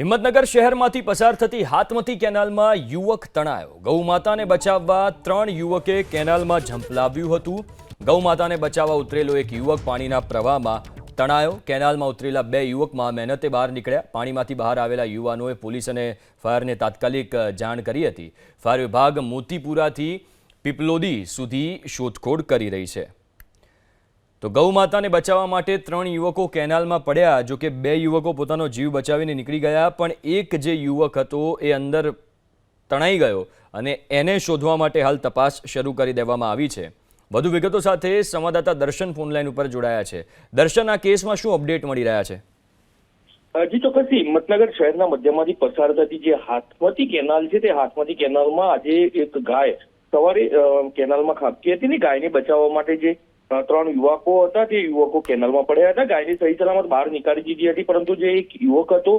હિંમતનગર શહેરમાંથી પસાર થતી હાથમતી કેનાલમાં યુવક તણાયો. ગૌમાતાને બચાવવા ત્રણ યુવકે કેનાલમાં ઝંપલાવ્યું હતું. ગૌમાતાને બચાવવા ઉતરેલો એક યુવક પાણીના પ્રવાહમાં તણાયો. કેનાલમાં ઉતરેલા બે યુવકમાં મહેનતે બહાર નીકળ્યા. પાણીમાંથી બહાર આવેલા યુવાનોએ પોલીસ અને ફાયરને તાત્કાલિક જાણ કરી હતી. ફાયર વિભાગ મોતીપુરાથી પીપલોદી સુધી શોધખોળ કરી રહી છે. તો ગૌ માતાને બચાવવા માટે ત્રણ યુવકો કેનાલમાં પડ્યા, જો કે બે યુવકો પોતાનો જીવ બચાવીને નીકળી ગયા, પણ એક જે યુવક હતો એ અંદર તણાઈ ગયો અને એને શોધવા માટે હાલ તપાસ શરૂ કરી દેવામાં આવી છે. વધુ વિગતો સાથે સંવાદદાતા દર્શન ફોનલાઈન ઉપર જોડાયા છે. દર્શન આ કેસમાં શું અપડેટ મળી રહ્યા છે? હજી ચોક્કસથી હિંમતનગર શહેરના મધ્યમાંથી પસાર થતી જે હાથમતી કેનાલ છે તે હાથમતી કેનાલમાં આજે એક ગાય સવારે કેનાલમાં ખાબકી હતી ને ગાયને બચાવવા માટે જે ત્રણ યુવકો હતા તે યુવકો કેનલમાં પડ્યા હતા. ગાયને સહી સલામત બહાર નીકાળી દીધી હતી, પરંતુ જે એક યુવક હતો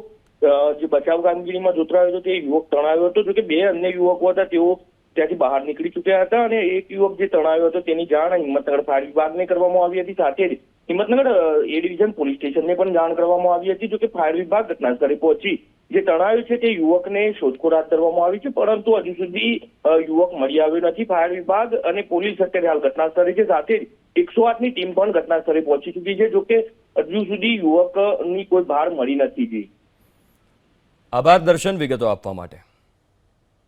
જે બચાવ કામગીરીમાં જોતરાયો હતો, તે યુવક તણાયો હતો. જોકે બે અન્ય યુવકો હતા, તેઓ ત્યાંથી બહાર નીકળી ચૂક્યા હતા અને એક યુવક જે તણાયો હતો, તેની જાણ હિંમતનગર ફાયર વિભાગને કરવામાં આવી હતી. સાથે જ હિંમતનગર એ ડિવિઝન પોલીસ સ્ટેશનને પણ જાણ કરવામાં આવી હતી. જોકે ફાયર વિભાગ ઘટના સ્થળે પહોંચી જે તણાયો છે, તે યુવકને શોધખોળ હાથ ધરવામાં આવી છે, પરંતુ હજુ સુધી યુવક મળી આવ્યો નથી. ફાયર વિભાગ અને પોલીસ અત્યારે હાલ ઘટના સ્થળે છે. સાથે જ એકસો આઠની ટીમ પણ ઘટના સ્થળે પહોંચી ચૂકી છે, જોકે હજુ સુધી યુવકની કોઈ બહાર મળી નથી. ગઈ આભાર, દર્શન વિગતો આપવા માટે.